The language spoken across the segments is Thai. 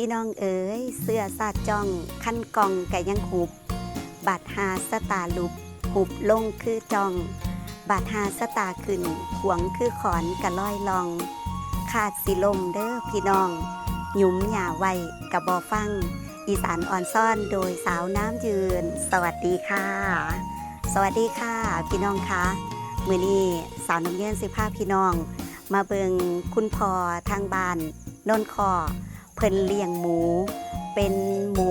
พี่น้องเอ๋ยเสื้อซาดจ้องขั้นกองไก่ยังหุบ บาดหาสตาลุบหุบลงคือจอง บาดหาสตาขึ้นขวงคือขอนกะร้อยลอง ขาดสิลมเด้อพี่น้อง หยุมหย่าไว้กะบอฟัง อีสานอ่อนซ่อนโดยสาวน้ำยืน สวัสดีค่ะ สวัสดีค่ะ พี่น้องคะมือนี้สาวน้ำเย็นสิภาพพี่น้อง มาเบิงคุณพ่อทางบ้านนนคอ เพิ่นเลี้ยงหมู เป็นหมู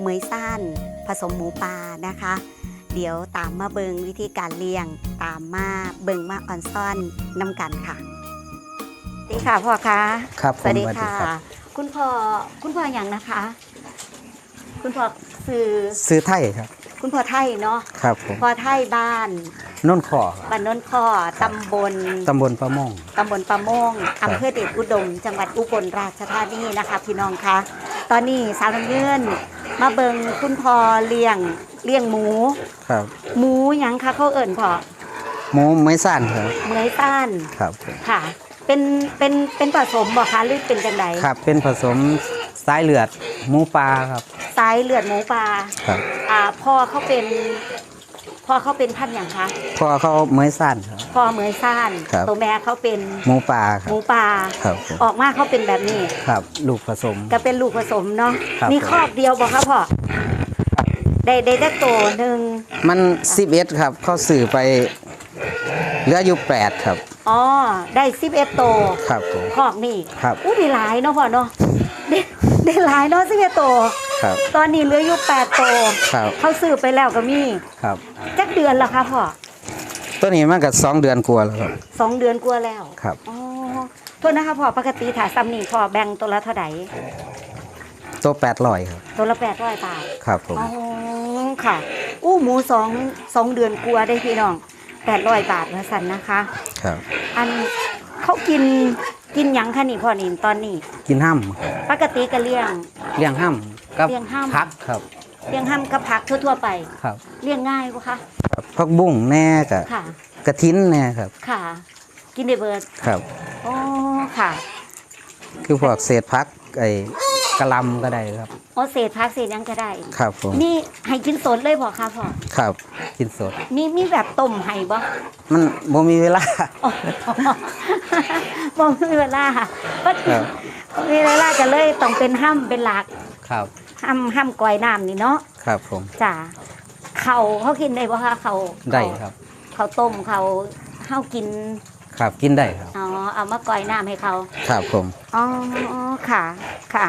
เหมยซ่านผสมหมูปลานะคะ เดี๋ยวตามมาเบิงวิธีการเลี้ยง ตามมาเบิงมาออนซ่อนนำกันค่ะสวัสดีค่ะพ่อคะครับสวัสดีผมค่ะรับ คุณพ่อคุณพ่ออย่างนะคะ คุณพ่อสื่อ ซื้อไทยครับ คุณพ่อไทยเนาะครับผมพ่อไทยบ้านนนขอครับบ้านโนนคอตำบลตำบลประมงตำบลปะโมงครับอำเภอเดชอุดม จังหวัดอุบลราชธานีนะคะพี่น้องคะตอนนี้สาวน้ำเงินมาเบิงคุณพ่อเลี้ยงเลี้ยงหมูครับ หมูหยังคะเขาเอิ่นพอหมูไม้สั้นครับเหมยต้านครับผมค่ะ เป็นเป็นเป็นผสมบ่คะหรือเป็นจังไดครับ เป็นผสมสายเลือดหมูปลาครับ สายเลือดหมูปลาครับอ่าพ่อเขาเป็นพ่อเขาเป็นพันธุ์อย่างคะพอเขาไม้สั้นครับ พ่อเหมยซ่านครับ ตัวแม่เขาเป็นหมูปลาคหรับ มูปลาครับผม ออกมาเขาเป็นแบบนี้ ครับ ลูกผสม ก็เป็นลูกผสมเนาะครับมีครอบเดียวบอกครับพ่อได้ได้ได้โตหนึ่งมันสิบเอ็ดครับ เขาสื่อไปเหลืออยู่แปดครับ อ๋อได้สิบเอ็ดโตครับผม คอกนี่ครับ อู้ได้หลายเนาะพ่อเนาะได้ได้หลายเนาะสิบเอ็ดโต ครับ ตอนนี้เหลืออยู่แปดโตครับ เขาซื้อไปแล้วก็มีครับ จักเดือนแล้วคะพ่อตัวนี้มันก็สองเดือนกว่าแล้วครับ สองเดือนกว่าแล้วครับ อ๋อโทษนะคะพ่อปกติถ้าซ้ำนี่พ่อแบ่งตัวละเท่าไหร่ตัวแปดร้อยครับ ตัวละแปดร้อยบาท ครับผม อ๋อค่ะ อู้หมูสองสองเดือนกลัวาได้พี่น้องแปดร้อยบาทละสันนะคะ ครับ อันเขากินกินหยังคะนี่พ่อนินตอนนี้ กินห้ำครับปกติก็เลี้ยง เลี้ยงห้ำ กับเลี้ยงห้ำพักครับเลี้ยงห้ำกับผักทั่วๆไปครับเลี้ยงง่ายกว่าคะพักบุ้งแน่กับค่ะ กระทินแน่ครับค่ะ กินได้เบิร์ดครับ อ๋อค่ะคือพวกเศษพักไอ้กะหลำก็ได้ครับ อ๋อเศษผักเศษหยังก็ได้ ครับผมนี่ให้กินสดเลยบอกค่ะพ่อครับกินสด มีมีแบบต้มให้บ่มันบ่มีเวลา อ๋อ บ่มีเวลาก็ครับ มีเวลาก็เลยต้องเป็นห้ำเป็นหลัก ครับ ห้ำห้ำกอยน้ำนี่เนาะครับผม จ้ะเขาเขากินได้บ่คะเขาได้ครับ เขาต้มเขาเฮากินครับกินได้ครับ อ๋อเอามากอยน้ำให้เขาครับผม อ๋อค่ะ ค่ะ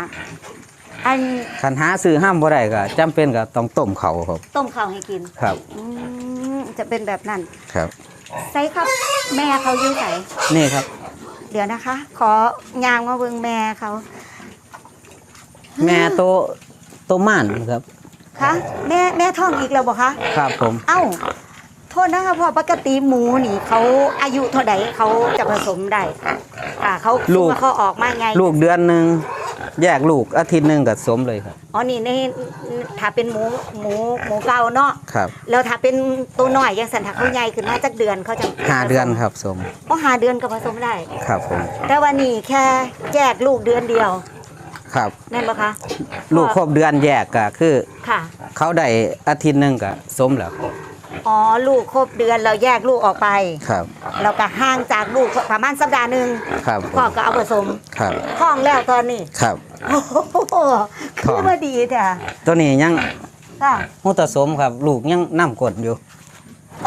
อันคันหาซื้อห้ามบ่ได้ก็จำเป็นก็ต้องต้มเขาครับ ต้มข้าวให้กินครับ อืมจะเป็นแบบนั้นครับ ใส่ครับ แม่เขาอยู่ไหนนี่ครับ เดี๋ยวนะคะ ของางมาเบิ่งแม่เขา แม่โต โตม่านครับ คะแม่แม่ท้องอีกแล้วบ่คะครับผม เอ้า โทษนะคะพ่อปกติหมูนี่เขาอายุเท่าใดเขาจะผสมได้อ่าเขาลูกว่าเขาออกมาไงลูกเดือนหนึงแยกลูกอาทิตย์หนึงก็สมเลยครับ อ๋อนี่ในถ้าเป็นหมูหมูหมูเก่าเนาะครับ แล้วถ้าเป็นตัวน้อยยังสันถ้าเขาใหญ่ขึ้นมาจักเดือนเขาจะห้าเดือนครับสม อ๋อหาเดือนก็ผสมได้ ครับผม แต่ว่านี่แค่แยกลูกเดือนเดียว ครับแน่นปะคะลูกครบเดือนแยกก็คือ ค่ะ เขาได้อาทิตย์หนึงก็สมแล้วอ๋อ ลูกครบเดือนเราแยกลูกออกไป ครับ เราก็ห่างจากลูกประมาณสัปดาห์หนึ่งครับผพ่อมก็เอาผสมครับ ท้องแล้วตอนนี้ครับ โอ้โหคือมาดีจ้ะตัวนี้ยังค่ะหูตะสมครับ ลูกยังน้ำกดอยู่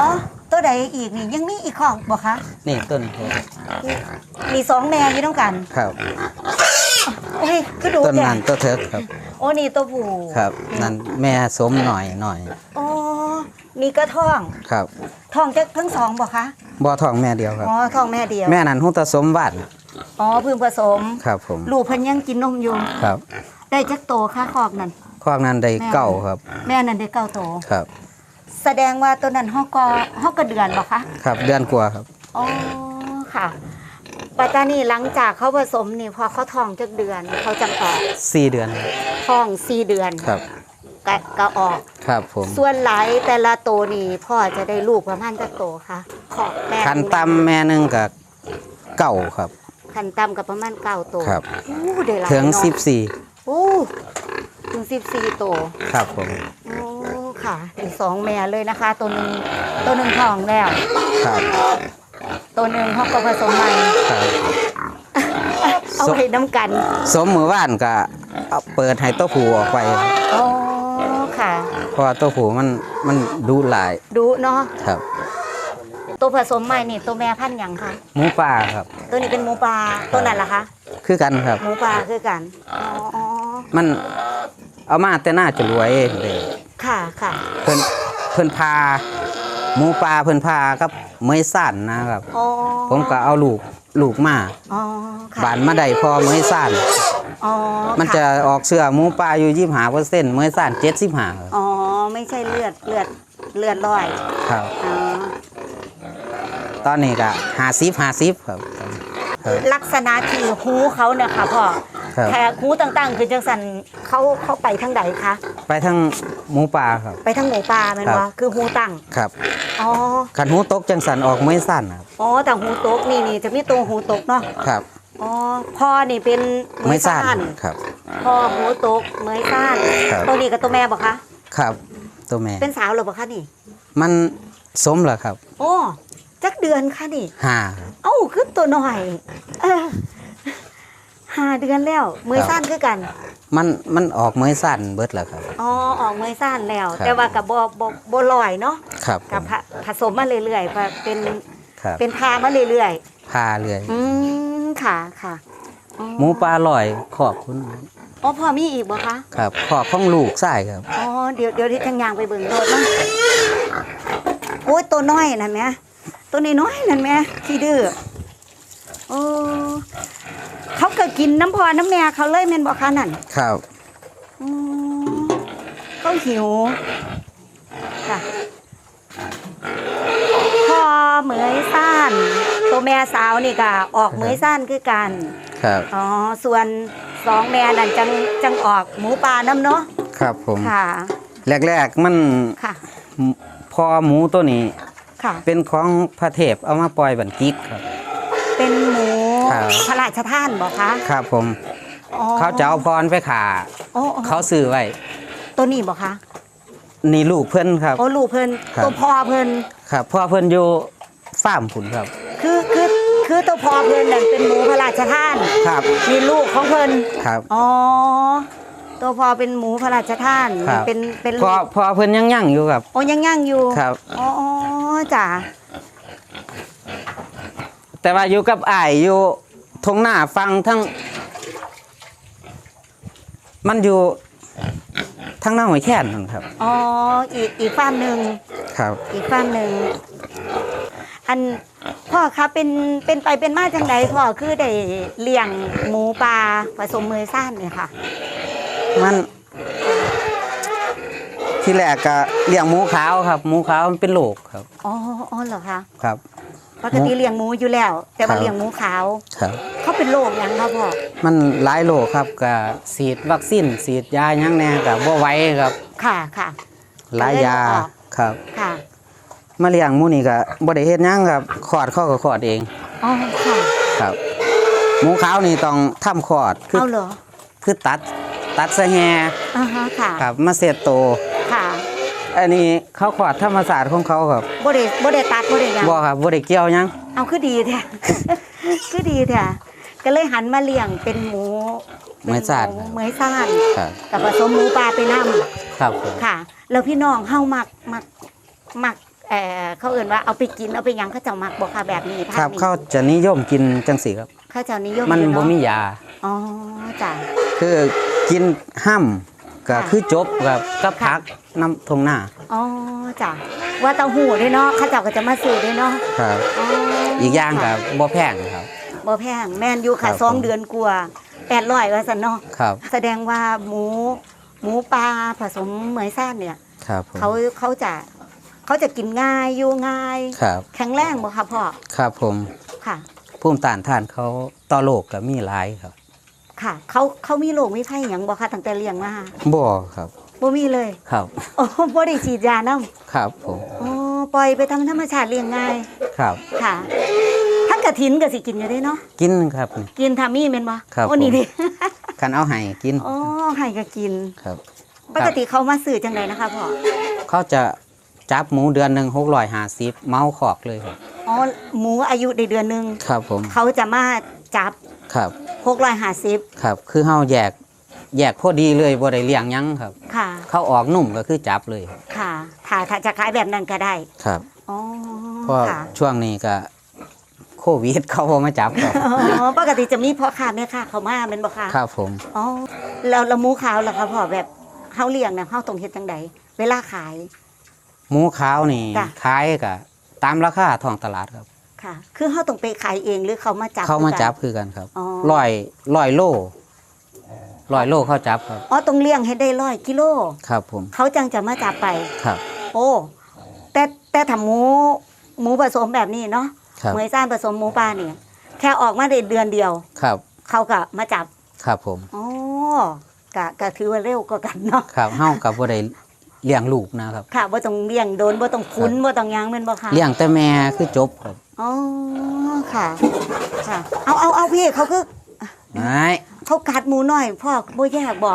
อ๋อตัวใดอีกนี่ยังมีอีกของบ่คะนี่ต้นครับมีสองแม่อยู่ต้องกัน ครับ โอ้ยก็ดูต้นแก่นั้นตัวเทิกครับโอ้นี่ตัวผู้ครับนั่นแม่สมหน่อยหน่อยอ๋อนี่ก็ท้องครับท้องจะทั้งสองบ่คะบ่อทองแม่เดียวครับ อ๋อท้องแม่เดียวแม่นั้นหูตะสมบ้านอ๋อเพึ่งผสมครับผมลูกเพิ่นยังกินนมอยู่ครับได้จักโตค่ะคอกนั่น คอกนั้นได้เก้าครับแม่นั่นได้เก้าโต ครับ แสดงว่าตัวนั้นฮอกก็ฮอกก็เดือนบ่คะครับเดือนกว่าครับ อ๋อค่ะ ปัตตานีหลังจากเขาผสมนี่พอเขาท้องจักเดือนเขาจังออกสี่เดือนท้องสี่เดือนครับก็ก็ออก ครับผม ส่วนหลายแต่ละโตวนี่พ่อจะได้ลูกประมาณจักโตค่ะขอบแม่คันตำแม่หนึงกับเก้าครับ คันต่ำกับประมาณเก้าโตวครับ อู้ได้หลายถึงเนาะสิบสี่โอ้34ตัวครับผมโอ้ค่ะอีกสองแม่เลยนะคะ ตัวหนึ่งตัวหนึ่งทองแล้ว ครับ ตัวหนึ่งเขาก็ผสมใหม่ ครับเอาไว้น้ำกัน สมมือว่านก็เอาเปิดให้ตัวผูออกไปโอ้ค่ะ เพราะว่าตัวผูมันมันดูหลายดูเนาะ ครับตัวผสมใหม่นี่ตัวแม่พันธุ์หยังคะ หมูป่าครับ ตัวนี้เป็นหมูปลา ตัวนั้นล่ะคะ คือกันครับ หมูปลาคือกัน อ๋อมันเอามาแต่น่าจะรวยเลยค่ะ ค่ะ เพิ่นเพิ่นพา หมูป่าเพิ่นพากับเมยสั่นนะครับ อ๋อผมก็เอาลูกลูกมาอ๋อค่ะบานมาได้พอเมยสั่นอ๋อมันจะออกเสื้อหมูป่าอยู่ยี่ห้าเปอร์เซ็นต์เมยสั่นเจ็ดสิบห้าอ๋อไม่ใช่เลือดเลือดเลือดลอยครับ อ๋อตอนนี้ก็หาซิบหาซิบครับครับลักษณะที่หูเขาเนี่ยค่ะพ่อ ครับแถหูต่างๆ คือจังสันเขาเขาไปทางใดคะ ไปทั้งหมูป่าครับ ไปทางหมูปลาแมันครับวะคือหูตั้งครับอ๋อ ขันหูตกจังสันออกเมยสั่นครับอ๋อแต่หูตกนี่นี่จะมีตัวหูตกเนาะ ครับ อ๋อพ่อนี่เป็นเมยสั่นซ่านครับ พ่อหูตกเมยซ่านครับ ตัวนี้กับตัวแม่บอกคะ ครับ ตัวแม่เป็นสาวหรือเปล่าคะนี่ มันสมเหรอครับโอ้จักเดือนคะนี่ห้าครับเอ้าคือตัวหน่อยเออ ห้าเดือนแล้วเมยครับซ่านคือกัน มันมันออกเมยสั่นเบิดแล้วครับ อ๋อออกเมยซ่านแล้วครับแต่ว่ากับบ่บ่บ่ลอยเนาะครับกับผผสมมาเรื่อยๆว่าเป็นครับเป็นพามาเรื่อยพาเลยๆอืมค่ะค่ะอ๋อหมูปลาลอยขอบคุณอ๋อพอมีอีกบ่คะครับขอบของลูกใส่ครับอ๋อเดี๋ยวเดี๋ยวที่ทางยางไปเบิ่งโดดมั้งโอ้ยตัวน้อยนั่นแหมตัวน้อยๆนั่นแหมขี้ดื้อโอ้เขา ก็กินน้ำพอน้ำแม่เขาเลยแม่นบ่คะนั่นครับอืมเขาหิวค่ะพอเหมยซ่านตัวแม่สาวนี่ก็ออกเหมยซ่านคือกันครับอ๋อส่วนสองแม่นั่นจังจังออกหมูปลาน้ำเนาะครับผมค่ะ แรกๆมันค่ะ พอหมูตัวนี้ ค่ะ เป็นของพระเทพเอามาปล่อยบันจิกครับเป็นหมู ครับ พระราชทานบอกคะครับผม อ๋อเขาจะเอาพรไปขาโอ้โอ้เขาซื้อไว้ ตัวนี้บอกคะนี่ลูกเพื่อนครับ โอ้ลูกเพิ่นครับ ตัวพ่อเพิ่นครับพ่อเพื่อนอยู่ฟาร์มผุนครับ คือคือคือตัวพ่อเพิ่นนั่นเป็นหมูพระราชทานครับมีลูกของเพิ่นครับ อ๋อตัวพ่อเป็นหมูพระราชทานครับ เป็นเป็นพอพอเพื่อนยังยั่งอยู่ครับ โอ้ยังย่างอยู่ครับ อ๋ออ๋อจ้ะ แต่ว่าอยู่กับอ้ายอยู่ทงหน้าฟังทั้ง มันอยู่ทั้งหน้าหอยแค่นนั่นครับ อ๋อ อีกอีกฟาร์มหนึ่งครับ อีกฟาร์มหนึ่งอันพ่อคะเป็นเป็นไปเป็นมาจังไดพ่อคือได้เลี้ยงหมูปลาผสมมือซ่านเนี่ยค่ะ มัน ที่แรกก็เลี้ยงหมูขาวครับ หมูขาวมันเป็นโรคครับ อ๋ออ๋อเหรอคะครับ ปกติเลี้ยงหมูอยู่แล้ว แต่ครัว่าบเลี้ยงหมูขาว ครับ เขาเป็นโรคหยังคะพ่อมันหลายโรคครับก็ฉีดวัคซีนฉีดยาหยังแน่ก็บ่ไหวครับค่ะค่ะ หลายยาก็เลยเอาออก ครับ ค่ะมาเลี้ยงหมูนี่ก็บ่ได้เฮ็ดหยังครับคลอดเขาก็คลอดเองอ๋อค่ะครับหมูขาวนี่ต้องทำคลอดคือเอาเหรอคือตัดตัดสะแฮอ่าฮะค่ะครับมาเสร็จโตค่ะอันนี้เขาคลอดธรรมศาสตร์ของเขาครับบ่ได้บ่ได้ตัด บ่ได้หยังบ่ครับบ่ได้เกี่ยวหยัง เอาคือดีแท้ คือดีแท้ก็เลยหันมาเลี้ยงเป็นหมูป็เหมือนซ่านหเหมือนซ่านครับกับผสมหมูปลาไปนํครับผมค่ะ แล้วพี่น้องเฮามักมักมักเอ่อเขาเอื่นว่าเอาไปกินเอาไปหยังเขาเจ้ามักบ่ค่ะแบบนี้ภาครับพนี้เขาจะนิยมกินจังสีครับ เขาเจ้านิยมมันอยู่บ่เนาะมียา อ๋อจ้ะคือกินห้ำ ก็ค่ะคือจบครับกับค่ะพักน้ำทงหน้าอ๋อจ้ะว่าเต้าหู้ด้วยเนาะเขาเจ้าก็จะมาซื้อด้วยเนาะครับอ๋ออีกอย่างกับบ่แพงครับบ่แพงแม่นอยู่ครัค่ะบสองผมเดือนกว่า800ว่าซั่นเนาะครับ แสดงว่าหมูหมูปลาผสมเหมยซ่านเนี่ยครับผมเขาเขาจะเขาจะกินง่ายอยู่ง่ายครับแข็งแรงบ่คะพ่อครับผมค่ะภูมิต้านทานเขาต่อโรคก็มีหลายครับ ค่ะ เขาเขามีโรคมีไข้หยังบ่คะตั้งแต่เลี้ยงมาบ่ครับบ่มีเลยครับโอ้บ่ได้ฉีดยานำครับผมอ๋อปล่อยไปตามธรรมชาติเลี้ยงง่ายครับค่ะทั้งกระถินก็สิกินอยู่ได้เนาะกินครับนี่กินทามี่แม่นบ่ครับโอ้นี่ผมดิคันเอาให้กินอ๋อให้ก็กินครับ ปกติเขามาซื้อจังไดนะคะพ่อเขาจะจับหมูเดือนหนึ่งหกร้อยห้าสิบเมาขอกเลยครับอ๋อหมูอายุได้เดือนหนึงครับผมเขาจะมาจับครับ 650ครับ คือเฮาแยกแยกพอดีเลยบ่ได้เลี้ยงหยังครับ ค่ะ เขาออกนุ่มก็คือจับเลยครับค่ะถ้าถ้าจะขายแบบนั้นก็ได้ครับ อ๋อเพราะค่ะช่วงนี้ก็โควิดเขาบ่มาจับครับอ๋อปกติจะมีพ่อค้าแม่ค้าเขามาเป็นบ่คะครับผมอ๋อแล้วแล้วหมูขาวล่ะคะพ่อแบบเฮาเลี้ยงน่ะเฮาต้องเฮ็ดจังไดเวลาขาย หมูขาวนี่จ้ะ ขายก็ตามราคาท้องตลาดครับ ค่ะ คือเฮาต้องไปขายเองหรือเขามาจับเขามาคือกันจับคือกันครับอ๋อร้อยร้อยโลร้อยโลเขาจับครับ อ๋อต้องเลี้ยงให้ได้ร้อยกิโล ครับผมเขาจังจะมาจับไป ครับ โอ้ แต่แต่ถ้าหมูหมูผสมแบบนี้เนาะครับเหมยซ่านผสมหมูปลาเนี่ย แค่ออกมาได้เดือนเดียว ครับ เขาก็มาจับ ครับผม อ๋อกะกะถือว่าเร็วกว่ากันเนาะ ครับเฮากับบ่ได้ เลี้ยงลูกนะครับค่ะบ่ต้องเลี้ยงโดนบ่ต้องคุ้นบ่ต้องหยังแม่นบ่คะเลี้ยงแต่แม่คือจบครับอ๋อค่ะค่ะ เอาเอาเอาพี่เขาคือไม่เขากัดหมูหน่อยพ่อบ่แยกบ่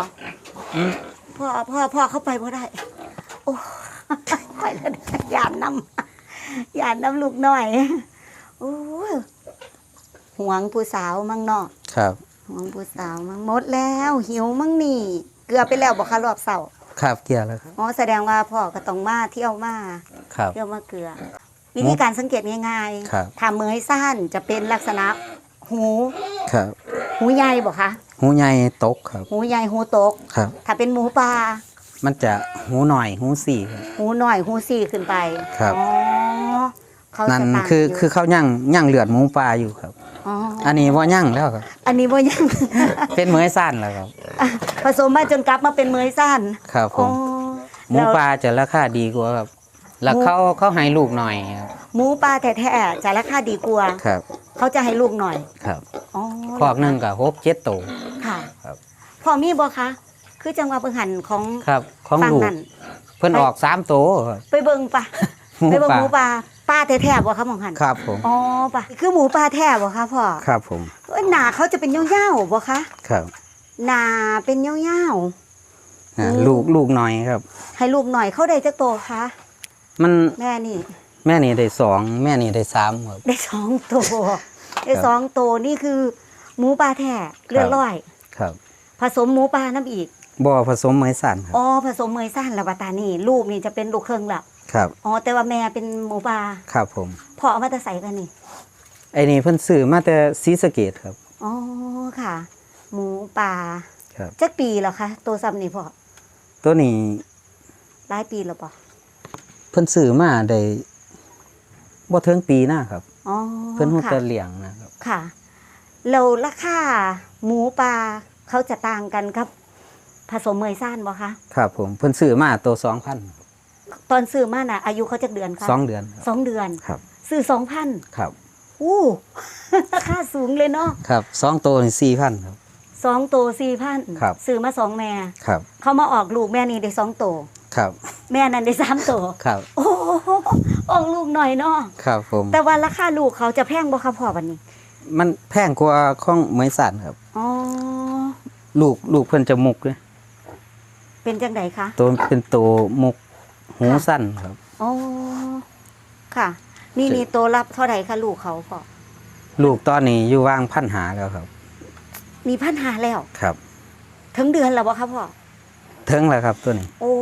อืมพ่อพ่อพ่อเข้าไปบ่ได้โอ้ไปแล้วนะยานน้ำยานน้ำลูกหน่อยโอ้ยหวงผู้สาวมั่งเนาะครับหวงผู้สาวมั่งหมดแล้ว หิวมั่งนี่ เกลือไปแล้วบ่คะรอบเสาร์ ครับเกี่ยวแล้วครับ อ๋อแสดงว่าพ่อก็ต้องมาเที่ยวมาครับ เที่ยวมาเกลือ วิธีการสังเกตง่ายครับ ๆทำมือให้สั้นจะเป็นลักษณะหูครับ หูใหญ่บ่คะหูใหญ่ตกครับ หูใหญ่หูตก ครับ ถ้าเป็นหมูป่ามันจะหูหน่อยหูสี่ครับ หูหน่อยหูสี่ขึ้นไปครับ อ๋อเขานั่นจะต่างคืออยู่คือเขาย่างย่างเลือดหมูปลาอยู่ครับ อ๋ออันนี้ว่าย่างแล้วครับ อันนี้บ่ยัง เป็นเหมือยสั้นแล้วครับ ผสมมาจนกลับมาเป็นเมยสั้นครับผอ๋อมหมูปลาจะราคาดีกว่าครับแล้วหมูเขาเขาให้ลูกหน่อยครับหมูป่าแท้ๆจะราคาดีกว่าครับเขาจะให้ลูกหน่อยครับอ๋อคอกหนึ่งกับหกเจ็ดโตวค่ะครับพอมีบ่คะคือจังหวะเบิ่งหันของครับของฝั่งลูกนั้นเพิ่นออกสามโตวครับไปเบิ่งปะหมูไปเบิ่งปลาหมูป่าป้าแท้ๆบ่คะหมองหันครับผมอ๋อปะคือหมูป่าแท้บ่คะพ่อครับผมเอ้ยหน้าเขาจะเป็นยาวๆบ่คะครับ หน้าเป็นยาวอ่าอืมลูกลูกหน่อยครับ ๆให้ลูกหน่อยเขาได้จักโตคะมันแม่นี่ แม่นี่ได้สองแม่นี่ได้สามครับ ได้สองตัวได้สองตัวนี่คือหมูป่าแท้เลือดร้อย ครับผสมหมูป่าน้ำอีกบ่อผสมเหมือยสั้นครับอ๋อผสมเมยสั้นและบาตานี่ลูกนี่จะเป็นลูกเครื่องละครับ อ๋อแต่ว่าแม่เป็นหมูป่าครับผม พอเอามาแต่ใส่กันนี่ไอ้นี่เพิ่นซื้อมาแต่ศรีสะเกดครับ อ๋อค่ะ หมูป่าครับจักปีแล้วคะตัวซ้ำนี่พ่อตัวนี้หลายปีแล้วปะเพิ่นซื้อมาได้บ่ถึงปีหน้าครับ อ๋อเพิ่นฮู้ค่ะแต่เลี้ยงนะครับ ค่ะเราราคาหมูป่าเขาจะต่างกันครับ ผสมเมยสั้นบ่คะครับผมเพิ่นซื้อมาตัว2,000 ตอนซื้อมาน่ะ อายุเขาจักเดือนคะสองเดือนครับ สองเดือนครับ ซื้อสองพันครับ อู้ ราคาสูงเลยเนาะครับสองตัวนี่4,000ครับ สองตัวสี่พันครับ ซื้อมาสองแม่ ครับ เขามาออกลูกแม่นี่ได้สองตัวครับ แม่นั่นได้สามตัวครับ โอ้โหออกลูกหน่อยเนาะครับผม แต่ว่าราคาลูกเขาจะแพงบ่คะพ่อวันนี้ มันแพงกว่าของเหมือยสั้นครับ อ๋อ ลูกลูกเพิ่นจะมุกเลยเป็นจังไดคะตัวเป็นตัวมุกหูสั้นครับ อ๋อ ค่ะ นี่จะนี่ตัวรับเท่าไหร่คะลูกเขาพ่อลูกตอนนี้อยู่วางพันหาแล้วครับ มีพันหาแล้วครับ ถึงเดือนแล้วบ่คะพ่อถึงแล้วครับตัวนี้โอ้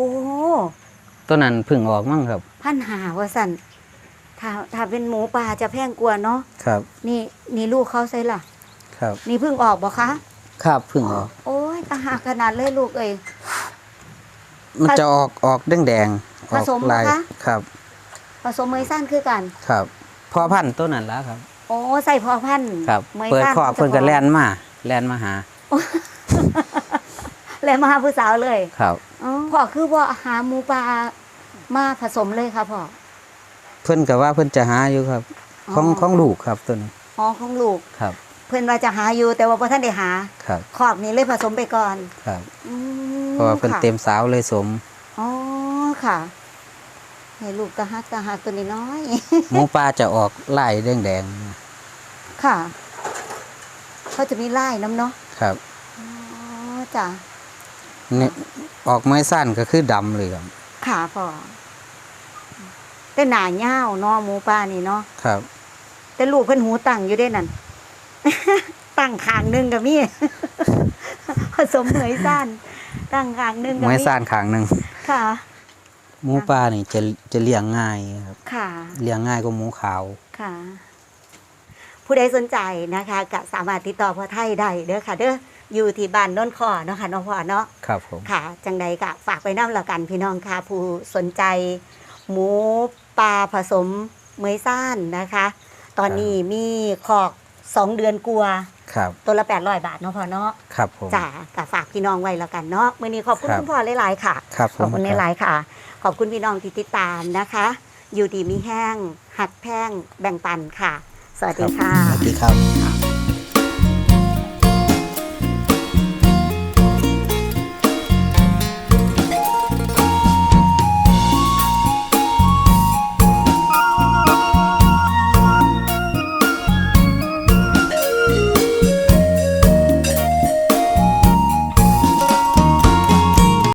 ตัวนั้นเพึ่งออกมั่งครับ พันหาว่าสั่นถ้าถ้าเป็นหมูป่าจะแพงกว่าเนาะครับ นี่นี่ลูกเขาใช่ล่ะ ครับ นี่เพิ่งออกบ่คะครับเพึ่งออก โอ้ยตาหากขนาดเลยลูกเอ้ย มันจะออกออกแดงแดงๆออกผสมเหรอลายคะ ครับ ผสมเมยสั้นคือกัน ครับพอพันธุ์ตัวนั้นแล้วครับ โอ้ใส่พอพันธุ์ครับมยเปิดสั้นคอกเพิ่นก็แล่นมา แล่นมาหา แล้วมาหาผู้สาวเลยครับอ๋อพ่อคือว่าหาหมูปลามาผสมเลยค่ะพ่อเพิ่นก็ว่าเพิ่นจะหาอยู่ครับของอ๋อของลูกครับตัวนี้อ๋อของลูกครับ เพื่อนว่าจะหาอยู่แต่ว่าพ่ท่านได้หาครับขอบนี้เลยผสมไปก่อนครับอืมเพราะว่าเพิ่นค่ะเต็มสาวเลยสมอ๋อค่ะให้ลูกตาฮักตาฮักตัวนี้น้อยหมูปลาจะออกลายแดงแดงค่ะ เขาจะมีไล่น้ำเนาะๆครับอ๋อจ้ะนี่ออกไม้สั้นก็คือดำเลยครับค่ะพ่อแต่หนาเง่าวเนาะหมูป่านี่เนาะครับ แต่ลูกเพิ่นหูตั้งอยู่ได้นั่น ตั้งขางหนึงกับมี่ผสมเหมยสั้นตั้งขางหนึงกับไม้มี่สั้นขางหนึ่งค่ะ หมูป่านี่จะจะเลี้ยงง่ายครับค่ะ เลี้ยงง่ายกว่าหมูขาวค่ะ ผู้ใดสนใจนะคะก็สามารถติดต่อพ่อไทยได้เด้อค่ะ เด้ออยู่ที่บ้านโน้นคอเนาะค่ะน้องพ่อเนาะครับผมค่ะ จังใดก็ฝากไปน้ำละกันพี่น้องค่ะ ผู้สนใจ หมูปลาผสมเมยซ่านนะคะ ตอนนี้มีขอกสองเดือนกลัวาครับตัวละแปดร้อยบาทเนาะพ่อเนาะครับผมจ้าก็ฝากพี่น้องไว้แล้วกันเนาะมื่อนี้ขอบคุณครับคุณพ่อหลายๆค่ะครับผขอบมคุณครับหลายๆค่ะ ขอบคุณพี่น้องที่ติดตามนะคะ อยู่ดีมีแห้ง หักแพงแบ่งปันค่ะส วัสดีค่ะ สวัสดีครับ